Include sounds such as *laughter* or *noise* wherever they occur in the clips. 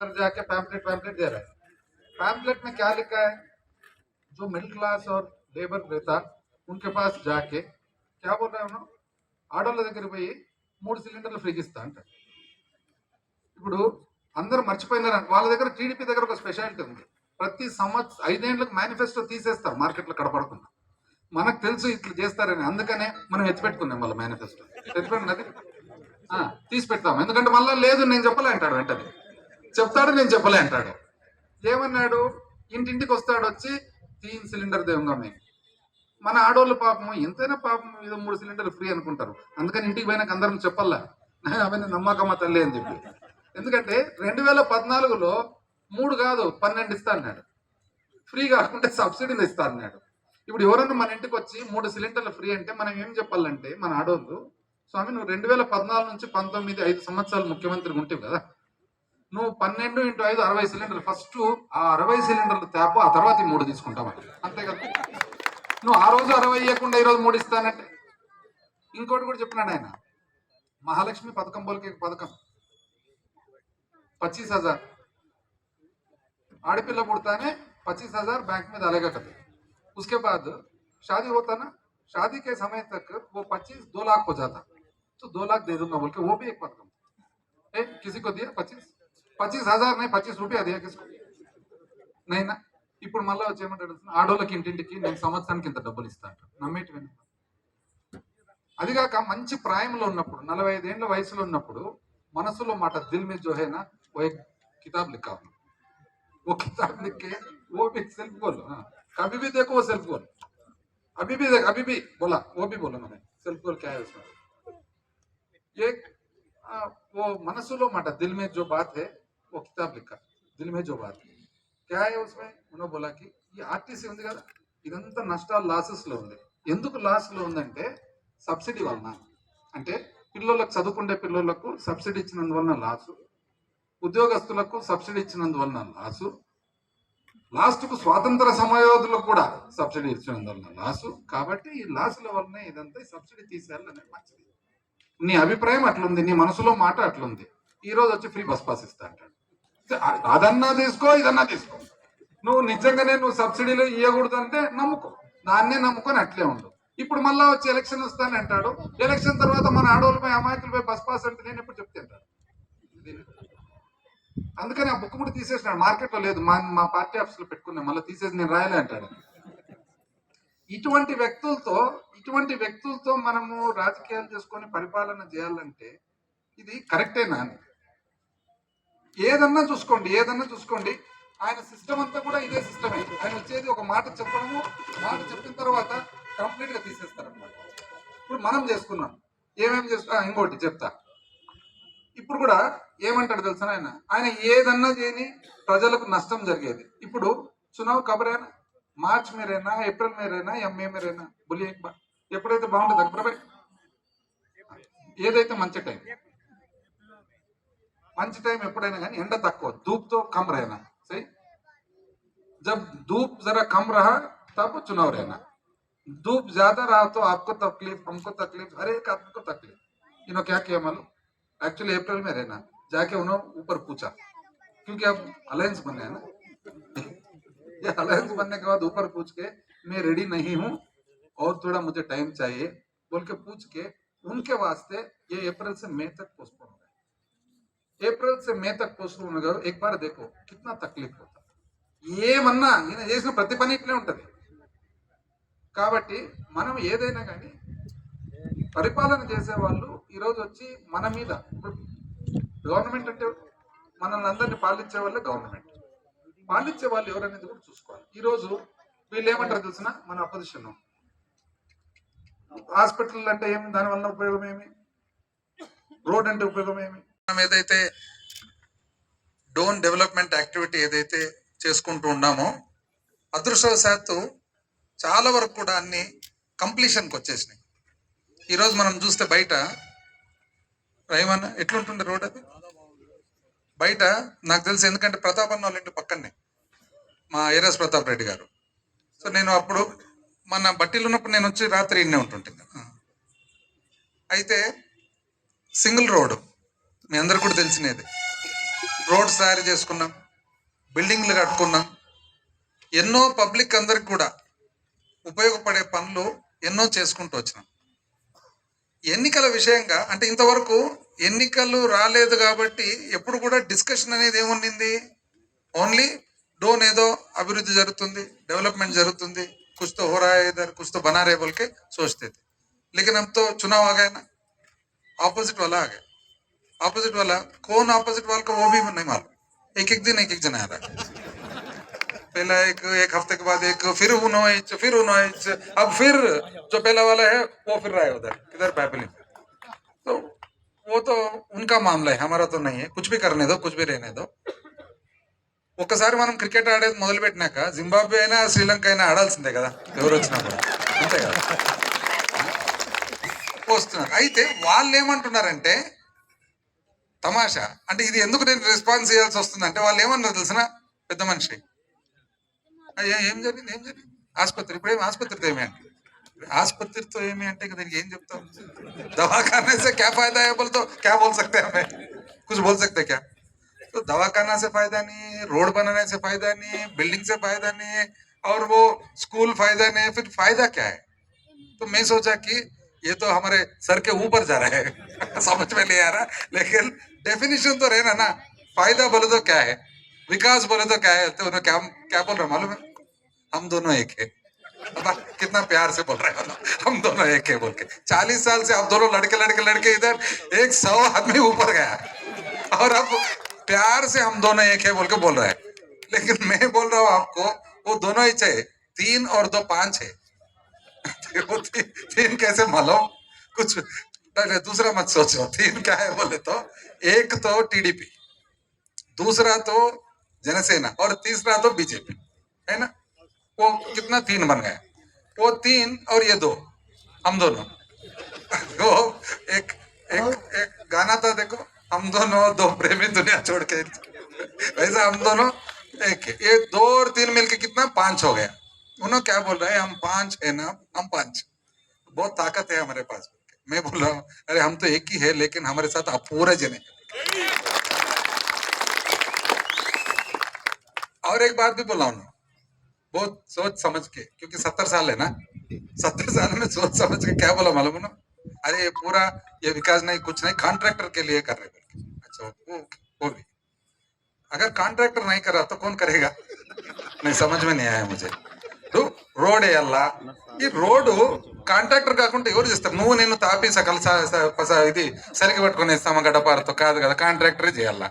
अंदर जाके pamphlet pamphlet दे रहा है पैम्पलेट में क्या लिखा है जो मिडिल क्लास और लेबर रहता उनके पास जाके क्या बोल रहे हैं ఆడోళ్ళ దగ్గరికి పోయి మూడు సిలిండర్లు ఫ్రీకి ఇస్తా అంట ఇప్పుడు అందరూ మర్చిపోయినారు వాళ్ళ దగ్గర టీడీపీ దగ్గర ఒక స్పెషాలిటీ ఉంది ప్రతి సంవత్సరం ఐదేళ్లకు మేనిఫెస్టో తీసేస్తారు మార్కెట్లో కడపడకుండా మనకు తెలుసు ఇట్లా చేస్తారని అందుకనే మనం ఎత్తిపెట్టుకున్నాం వాళ్ళ మేనిఫెస్టో ఎత్తిపెట్టినది ఆ, తీసి పెడతాం ఎందుకంటే మళ్ళీ లేదు నేను చెప్పలే అంటాడు వెంటనే చెప్తాడు నేను చెప్పలే అంటాడు. ఏమన్నాడు? ఇంటింటికి వస్తాడు వచ్చి తీన్ సిలిండర్ దేవంగా మేము మన ఆడోళ్ళు పాపం ఎంతైనా పాపం ఏదో మూడు సిలిండర్లు ఫ్రీ అనుకుంటారు. అందుకని ఇంటికి పోయినాక అందరం చెప్పల్లా అవన్నీ నమ్మకమ్మ తల్లి అని చెప్పి. ఎందుకంటే రెండు వేల పద్నాలుగులో మూడు కాదు పన్నెండు ఇస్తా అన్నాడు. ఫ్రీ కాకుండా సబ్సిడీలు ఇస్తా అన్నాడు. ఇప్పుడు ఎవరన్నా మన ఇంటికి వచ్చి మూడు సిలిండర్లు ఫ్రీ అంటే మనం ఏం చెప్పాలంటే మన ఆడోళ్ళు స్వామి నువ్వు రెండు వేల పద్నాలుగు నుంచి పంతొమ్మిది ఐదు సంవత్సరాలు ముఖ్యమంత్రి ఉంటావు కదా నువ్వు పన్నెండు ఇంటూ ఐదు అరవై సిలిండర్లు ఫస్ట్ ఆ అరవై సిలిండర్లు తేపు ఆ తర్వాత ఈ మూడు తీసుకుంటామని అంతే కదా నువ్వు ఆ రోజు అరవై ఇవ్వకుండా ఈ రోజు మూడు ఇస్తానంటే ఇంకోటి కూడా చెప్పినాడు ఆయన మహాలక్ష్మి పథకం బోల్కే పథకం పచ్చీస్ హజార్ ఆడపిల్ల పుడతానే पच्चीस हजार बैंक में डालेगा कभी उसके बाद शादी होता ना शादी के समय तक वो पच्चीस दो लाख हो जाता तो दो लाख दे दूंगा बोल के वो भी एक पथकम ए, किसी को दिया पच्चीस पच्चीस हजार नहीं पच्चीस रुपया दिया किसको नहीं ना ఇప్పుడు మళ్ళీ వచ్చి ఏమంటాడు తెలుసా? ఆడోళ్ళకి ఇంటింటికి నేను సంవత్సరానికి ఇంత డబ్బులు ఇస్తా అంట నమ్మేటి విను అదిగాక మంచి ప్రాయంలో ఉన్నప్పుడు నలభై ఐదేళ్ల వయసులో ఉన్నప్పుడు మనసులో మాట దిల్ మీద జో హే నా ఓ एक किताब लिखा हूं वो किताब लिख के वो भी सेल्फ गोल हाँ कभी भी देखो वो सेल्फ गोल अभी भी देख अभी भी बोला वो भी बोला मैंने सेल्फ गोल क्या है उसमें ये आ, वो मनसुलो माटा दिल में जो बात है वो किताब लिखा दिल में जो बात है क्या है उसमें उन्होंने बोला कि ఈ ఆర్టీసీ ఉంది కదా ఇదంతా నష్టాలు లాసెస్ లో ఉంది ఎందుకు లాస్ లో ఉందంటే సబ్సిడీ వలన అంటే పిల్లలకు చదువుకునే పిల్లలకు సబ్సిడీ ఇచ్చినందువలన లాసు ఉద్యోగస్తులకు సబ్సిడీ ఇచ్చినందువలన లాసు లాస్ట్ కు స్వాతంత్ర సమయోధులకు కూడా సబ్సిడీ ఇచ్చినందువలన లాసు కాబట్టి ఈ లాసుల వలన ఇదంతా ఈ సబ్సిడీ తీసేయాలనే మంచిది నీ అభిప్రాయం అట్లుంది నీ మనసులో మాట అట్లుంది ఈ రోజు వచ్చి ఫ్రీ బస్ పాస్ ఇస్తా అంటాడు అ- అదన్నా తీసుకో ఇదన్నా తీసుకో. నువ్వు నిజంగానే నువ్వు సబ్సిడీలు ఇవ్వకూడదు అంటే నమ్ముకో. దాన్నే నమ్ముకొని అట్లే ఉండు. ఇప్పుడు మళ్ళా వచ్చి ఎలక్షన్ వస్తాను అంటాడు. ఎలక్షన్ తర్వాత మన ఆడవాళ్ళపై అమాయకులపై బస్ పాస్ అంటే నేను ఎప్పుడు చెప్తే అందుకని ఆ బుక్ కూడా తీసేసినాడు. మార్కెట్లో లేదు. మా మా పార్టీ ఆఫీస్లో పెట్టుకున్నా మళ్ళీ తీసేసి నేను రాయలే అంటాడు. ఇటువంటి వ్యక్తులతో ఇటువంటి వ్యక్తులతో మనము రాజకీయాలు చేసుకొని పరిపాలన చేయాలంటే ఇది కరెక్టేనా అని ఏదన్నా చూసుకోండి ఏదన్నా చూసుకోండి. ఆయన సిస్టమ్ అంతా కూడా ఇదే సిస్టమే ఆయన వచ్చేది ఒక మాట చెప్పడము మాట చెప్పిన తర్వాత కంప్లీట్గా తీసేస్తారనమాట ఇప్పుడు మనం చేసుకున్నాం. ఏమేమి చేస్తున్నా ఇంకోటి చెప్తా. ఇప్పుడు కూడా ఏమంటాడు తెలుసా ఆయన ఆయన ఏదన్నా చేయని ప్రజలకు నష్టం జరిగేది. ఇప్పుడు చునావ్ కబరేనా? మార్చ్ మేరైనా? ఏప్రిల్ మేరైనా? ఎంఏ మీరేనా? బులి ఎప్పుడైతే బాగుంటుంది అక్బర్ ఏదైతే మంచి టైం. మంచి టైం ఎప్పుడైనా కానీ ఎండ తక్కువ ధూప్తో కమ్ रहना सही जब धूप जरा कम रहा तब चुनाव रहना धूप ज्यादा रहा तो आपको तकलीफ हमको तकलीफ हर एक आदमी को तकलीफ इन्होंने क्या किया मालूम एक्चुअली अप्रैल में रहना जाके उन्होंने ऊपर पूछा क्योंकि अब अलायंस बने हैं ना ये अलायंस बनने के बाद ऊपर पूछ के मैं रेडी नहीं हूँ और थोड़ा मुझे टाइम चाहिए बोल के पूछ के उनके वास्ते ये अप्रैल से मई तक पोस्टपोन हो गया ఏప్రిల్ से మే తక్ పోస్ట్పోన్ हो गया एक बार देखो कितना तकलीफ होता ఏమన్నా ఈయన చేసిన ప్రతి పని ఇట్లే ఉంటది కాబట్టి మనం ఏదైనా కానీ పరిపాలన చేసే వాళ్ళు ఈరోజు వచ్చి మన మీద ఇప్పుడు గవర్నమెంట్ అంటే మనల్ని అందరినీ పాలించే వాళ్ళే గవర్నమెంట్ పాలించే వాళ్ళు ఎవరనేది కూడా చూసుకోవాలి ఈరోజు వీళ్ళు ఏమంటారు తెలిసిన మన అపోజిషన్ హాస్పిటల్ అంటే ఏమి దాని వల్ల ఉపయోగం ఏమి రోడ్ అంటే ఉపయోగం ఏమి మనం ఏదైతే డోన్ డెవలప్మెంట్ యాక్టివిటీ ఏదైతే చేసుకుంటూ ఉన్నామో అదృష్టవశాత్తు చాలా వరకు కూడా అన్ని కంప్లీషన్కి వచ్చేసినాయి. ఈరోజు మనం చూస్తే బయట రైమన్ ఎట్లుంటుండే రోడ్ అది? బయట నాకు తెలుసు ఎందుకంటే ప్రతాపన్న వాళ్ళ ఇంటి పక్కనే మా ఏరస్ ప్రతాప్ రెడ్డి గారు. సో నేను అప్పుడు మన బట్టీలు ఉన్నప్పుడు నేను వచ్చి రాత్రి ఇన్నే ఉంటుంటుంది అయితే సింగిల్ రోడ్ మీ అందరు కూడా తెలిసినది రోడ్స్ తయారు చేసుకున్నాం బిల్డింగ్లు కట్టుకున్నాం ఎన్నో పబ్లిక్ అందరికి కూడా ఉపయోగపడే పనులు ఎన్నో చేసుకుంటూ వచ్చినాం ఎన్నికల విషయంగా అంటే ఇంతవరకు ఎన్నికలు రాలేదు కాబట్టి ఎప్పుడు కూడా డిస్కషన్ అనేది ఏముండింది ఓన్లీ డోన్ ఏదో అభివృద్ధి జరుగుతుంది डेवलपमेंट जरूरत कुछ तो हो रहा है इधर कुछ तो बना रहे बोल के सोचते थे लेकिन अब तो चुनाव आ गया ना ऑपोजिट वाला आ गया ऑपोजिट वाला कौन ऑपोजिट वाला को वो भी नहीं मालूम एक एक दिन एक एक जना आ रहा है पहला एक एक हफ्ते के बाद एक फिर उन्होंने फिर उन्होंने अब फिर जो पहला वाला है वो फिर रहा है उधर किधर पैपलिंग तो वो तो उनका मामला है हमारा तो नहीं है कुछ भी करने दो कुछ भी रहने दो ఒక్కసారి మనం క్రికెట్ ఆడేది మొదలు పెట్టినాక జింబాబ్వే అయినా శ్రీలంక అయినా ఆడాల్సిందే కదా ఎవరు వచ్చినా కూడా అంతే కదా వస్తున్నారు అయితే వాళ్ళు ఏమంటున్నారంటే తమాషా అంటే ఇది ఎందుకు నేను రెస్పాన్స్ చేయాల్సి వస్తుంది అంటే వాళ్ళు ఏమన్నారు తెలిసిన పెద్ద మనిషి అయ్యా ఏం జరిగింది ఏం జరిగింది ఆసుపత్రి ఇప్పుడు ఏం ఆసుపత్రితో ఏమి అంటే ఆసుపత్రితో ఏమి అంటే ఇక దీనికి ఏం చెప్తాం दवाखाने से क्या फायदा है बोल तो क्या बोल सकते हैं हमें कुछ बोल सकते हैं क्या तो दवाखाना से फायदा नहीं है रोड बनाने से फायदा नहीं है बिल्डिंग से फायदा नहीं है और वो स्कूल फायदा नहीं है फिर फायदा क्या है तो मैं सोचा कि ये तो हमारे सर के ऊपर जा रहा है। *laughs* समझ में नहीं आ रहा। लेकिन डेफिनेशन तो रहना ना। फ़ायदा बोले तो क्या है? विकास बोले तो क्या है? तो क्या क्या बोल रहे मालूम है? हम दोनों एक है। कितना प्यार से बोल रहे हैं हम दोनों एक है बोल के। चालीस साल से आप दोनों लड़के लड़के लड़के इधर एक सौ आदमी ऊपर गया। और अब प्यार से हम दोनों एक है बोल के बोल रहे हैं। लेकिन मैं बोल रहा हूँ आपको, वो दोनों ही चाहिए तीन और दो पाँच है। वो ती, तीन कैसे मालूम? कुछ दूसरा मत सोचो तीन क्या है बोले तो? एक तो टीडीपी दूसरा तो जनसेना और तीसरा तो बीजेपी है ना? वो कितना तीन बन गए? वो तीन और ये दो हम दोनों। *laughs* वो एक एक एक गाना था देखो हम दोनों दो प्रेमी दुनिया छोड़ के। *laughs* वैसा हम दोनों एक ये दो और तीन मिलके कितना? पाँच हो गया उन्होंने क्या बोल रहे हैं? हम पाँच है ना, हम पाँच। बहुत ताकत है हमारे पास मैं बोल रहा हूँ, अरे हम तो एक ही है, लेकिन हमारे साथ आप पूरे जने और एक बात भी बोला उन्होंने, बहुत सोच समझ के, क्योंकि सत्तर साल है ना। सत्तर साल में सोच समझ के क्या बोला मालूम ना अरे ये पूरा, ये विकास नहीं, कुछ नहीं कॉन्ट्रैक्टर के लिए कर रहे बोल अच्छा वो वो भी। अगर कॉन्ट्रैक्टर नहीं कर रहा तो कौन करेगा? नहीं, समझ में नहीं आया मुझे। రోడ్ వేయాలా ఈ రోడ్డు కాంట్రాక్టర్ కాకుండా ఎవరు చేస్తారు? నువ్వు నేను తాపి సకల ఇది సరికి పట్టుకుని ఇస్తామా గడపారతో కాదు కదా కాంట్రాక్టరే చేయాలా?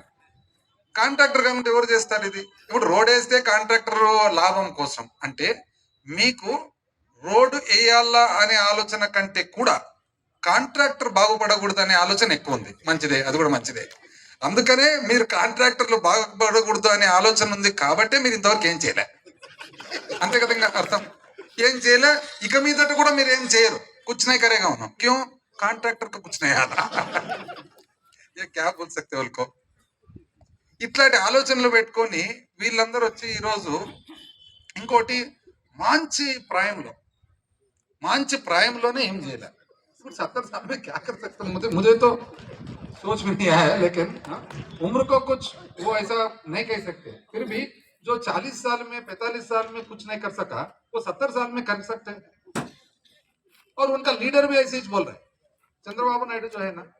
కాంట్రాక్టర్ కాకుండా ఎవరు చేస్తారు ఇది? ఇప్పుడు రోడ్ వేస్తే కాంట్రాక్టర్ లాభం కోసం. అంటే మీకు రోడ్డు వేయాలా అనే ఆలోచన కంటే కూడా కాంట్రాక్టర్ బాగుపడకూడదు అనే ఆలోచన ఎక్కువ ఉంది. మంచిదే అది కూడా మంచిదే. అందుకనే మీరు కాంట్రాక్టర్లు బాగుపడకూడదు అనే ఆలోచన ఉంది కాబట్టే మీరు ఇంతవరకు ఏం చేయలే. అంతే కదా ఇంకా అర్థం ఏం చేయలే ఇక మీదట కూడా మీరు ఏం చేయరు కూర్చునే కరేగా ఉన్నాం క్యూ కాంట్రాక్టర్ కు కూర్చునే ఏ క్యా బోల్ సక్తే వాళ్ళకో ఇట్లాంటి ఆలోచనలు పెట్టుకొని వీళ్ళందరూ వచ్చి ఈరోజు ఇంకోటి మంచి ప్రాయంలో మంచి ప్రాయంలోనే ఏం చేయలే ఇప్పుడు सत्तर साल में क्या कर सकते हैं? मुझे मुझे तो सोच में नहीं आया लेकिन हाँ, उम्र को कुछ वो ऐसा नहीं कह सकते फिर भी जो 40 साल में 45 साल में कुछ नहीं कर सका, वो 70 साल में कर सकते हैं। और उनका लीडर भी ऐसे ही बोल रहे हैं। चंद्रबाबू नायडू जो है ना